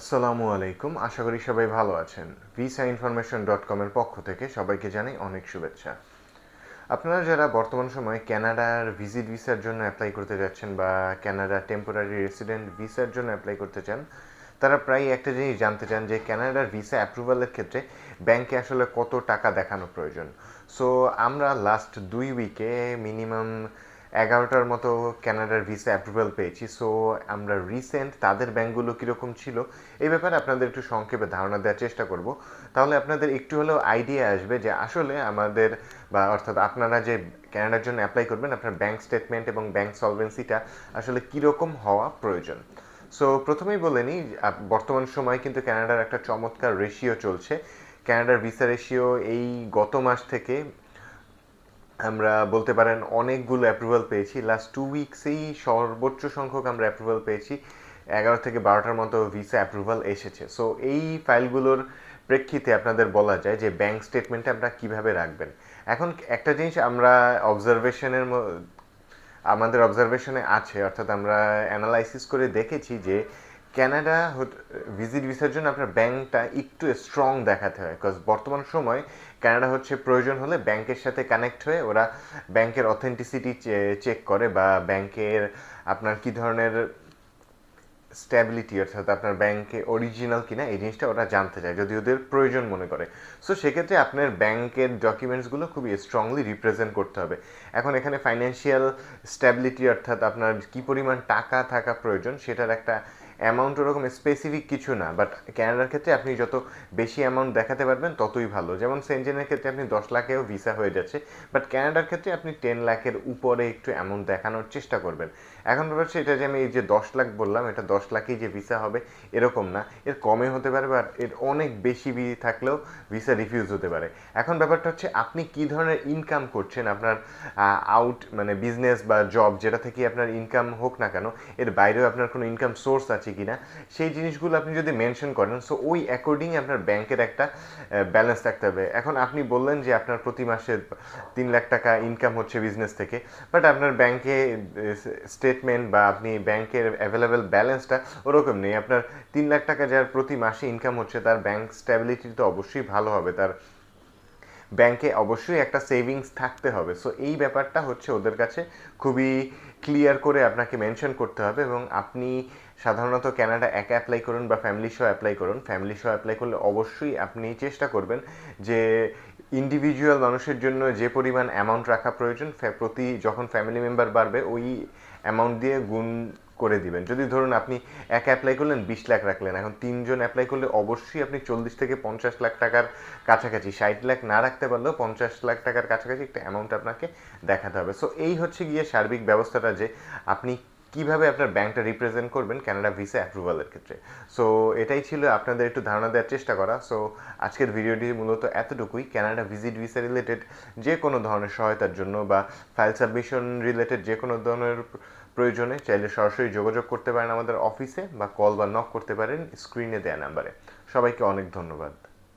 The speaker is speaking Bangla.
আসসালামু আলাইকুম। আশা করি সবাই ভালো আছেন। ভিসা ইনফরমেশন ডট কমের পক্ষ থেকে সবাইকে জানাই অনেক শুভেচ্ছা। আপনারা যারা বর্তমান সময়ে ক্যানাডার ভিজিট ভিসার জন্য অ্যাপ্লাই করতে যাচ্ছেন বা ক্যানাডা টেম্পোরারি রেসিডেন্ট ভিসার জন্য অ্যাপ্লাই করতে চান, তারা প্রায় একটা জিনিস জানতে চান যে ক্যানাডার ভিসা অ্যাপ্রুভালের ক্ষেত্রে ব্যাংকে আসলে কত টাকা দেখানো প্রয়োজন। সো আমরা লাস্ট দুই উইকে মিনিমাম এগারোটার মতো ক্যানাডার ভিসা অ্যাপ্রুভাল পেয়েছি। সো আমরা রিসেন্ট তাদের ব্যাঙ্কগুলো কীরকম ছিল, এই ব্যাপারে আপনাদের একটু সংক্ষেপে ধারণা দেওয়ার চেষ্টা করব। তাহলে আপনাদের একটু হলেও আইডিয়া আসবে যে আসলে আমাদের বা অর্থাৎ আপনারা যে ক্যানাডার জন্য অ্যাপ্লাই করবেন, আপনার ব্যাঙ্ক স্টেটমেন্ট এবং ব্যাঙ্ক সলভেন্সিটা আসলে কীরকম হওয়া প্রয়োজন। সো প্রথমেই বলে নিই বর্তমান সময়ে কিন্তু ক্যানাডার একটা চমৎকার রেশিও চলছে। ক্যানাডার ভিসা রেশিও এই গত মাস থেকে আমরা বলতে পারেন অনেকগুলো অ্যাপ্রুভাল পেয়েছি। লাস্ট টু উইকসেই সর্বোচ্চ সংখ্যক আমরা অ্যাপ্রুভাল পেয়েছি। এগারো থেকে বারোটার মতো ভিসা অ্যাপ্রুভাল এসেছে। সো এই ফাইলগুলোর প্রেক্ষিতে আপনাদের বলা যায় যে ব্যাংক স্টেটমেন্টে আপনারা কীভাবে রাখবেন। এখন একটা জিনিস আমরা অবজারভেশনের আমাদের অবজারভেশনে আছে, অর্থাৎ আমরা অ্যানালাইসিস করে দেখেছি যে ক্যানাডা ভিজিট ভিসার জন্য আপনার ব্যাংকটা একটু স্ট্রং দেখাতে হয় বিকজ বর্তমান সময় ক্যানাডা হচ্ছে প্রয়োজন হলে ব্যাংকের সাথে কানেক্ট হয়ে ওরা ব্যাংকের অথেন্টিসিটি চেক করে বা ব্যাংকের আপনার কি ধরনের স্ট্যাবিলিটি অর্থাৎ আপনার ব্যাংকে অরিজিনাল কিনা এই জিনিসটা ওরা জানতে চায় যদি ওদের প্রয়োজন মনে করে। সো সেক্ষেত্রে আপনার ব্যাংকের ডকুমেন্টসগুলো খুবই স্ট্রংলি রিপ্রেজেন্ট করতে হবে। এখন এখানে ফাইন্যান্সিয়াল স্ট্যাবিলিটি অর্থাৎ আপনার কি পরিমাণ টাকা থাকা প্রয়োজন সেটার একটা অ্যামাউন্ট ওরকম স্পেসিফিক কিছু না বাট ক্যানাডার ক্ষেত্রে আপনি যত বেশি অ্যামাউন্ট দেখাতে পারবেন, ততই ভালো। যেমন সেনজেনের ক্ষেত্রে আপনি দশ লাখেও ভিসা হয়ে যাচ্ছে বাট ক্যানাডার ক্ষেত্রে আপনি টেন লাখের উপরে একটু অ্যামাউন্ট দেখানোর চেষ্টা করবেন। এখন ব্যাপার এটা যে আমি এই যে দশ লাখ বললাম, এটা দশ লাখেই যে ভিসা হবে, এরকম না। এর কমে হতে পারে বা এর অনেক বেশি বি থাকলেও ভিসা রিফিউজ হতে পারে। এখন ব্যাপারটা হচ্ছে, আপনি কি ধরনের ইনকাম করছেন, আপনার আউট মানে বিজনেস বা জব যেটা থেকে আপনার ইনকাম হোক না কেন, এর বাইরেও আপনার কোনো ইনকাম সোর্স আছে কিনা, সেই জিনিসগুলো আপনি যদি মেনশন করেন সো ওই অ্যাকর্ডিং আপনার ব্যাংকের একটা ব্যালেন্স থাকতে হবে। এখন আপনি বললেন যে আপনার প্রতি মাসে তিন লাখ টাকা ইনকাম হচ্ছে বিজনেস থেকে বাট আপনার ব্যাংকে স্টেটমেন্ট বা আপনি ব্যাংকের অ্যাভেলেবেল ব্যালেন্সটা ওরকম নেই। আপনার তিন লাখ টাকা যার প্রতি মাসে ইনকাম হচ্ছে, তার ব্যাংক স্ট্যাবিলিটি তো অবশ্যই ভালো হবে, তার ব্যাংকে অবশ্যই একটা সেভিংস থাকতে হবে। সো এই ব্যাপারটা হচ্ছে ওদের কাছে খুবই ক্লিয়ার করে আপনাকে মেনশন করতে হবে এবং আপনি সাধারণত ক্যানাডা একা অ্যাপ্লাই করুন বা ফ্যামিলি সহ অ্যাপ্লাই করুন। ফ্যামিলি সহ অ্যাপ্লাই করলে অবশ্যই আপনি চেষ্টা করবেন যে ইন্ডিভিজুয়াল মানুষের জন্য যে পরিমাণ অ্যামাউন্ট রাখা প্রয়োজন প্রতি যখন ফ্যামিলি মেম্বার বাড়বে, ওই অ্যামাউন্ট দিয়ে গুণ করে দিবেন। যদি ধরুন আপনি এক অ্যাপ্লাই করলেন, বিশ লাখ রাখলেন, এখন তিনজন অ্যাপ্লাই করলে অবশ্যই আপনি চল্লিশ থেকে পঞ্চাশ লাখ টাকার কাছাকাছি, ষাট লাখ না রাখতে পারলেও পঞ্চাশ লাখ টাকার কাছাকাছি একটা অ্যামাউন্ট আপনাকে দেখাতে হবে। সো এই হচ্ছে গিয়ে সার্বিক ব্যবস্থাটা যে আপনি কীভাবে আপনার ব্যাংকটা রিপ্রেজেন্ট করবেন কানাডা ভিসা অ্যাপ্রুভালের ক্ষেত্রে। সো এটাই ছিল আপনাদের একটু ধারণা দেওয়ার চেষ্টা করা। সো আজকের ভিডিওটি মূলত এতটুকুই। কানাডা ভিজিট ভিসা রিলেটেড যে কোনো ধরনের সহায়তার জন্য বা ফাইল সাবমিশন রিলেটেড যে কোনো ধরনের প্রয়োজনে চাইলে সরাসরি যোগাযোগ করতে পারেন আমাদের অফিসে বা কল বা নক করতে পারেন স্ক্রিনে দেওয়া নাম্বারে সবাইকে অনেক ধন্যবাদ।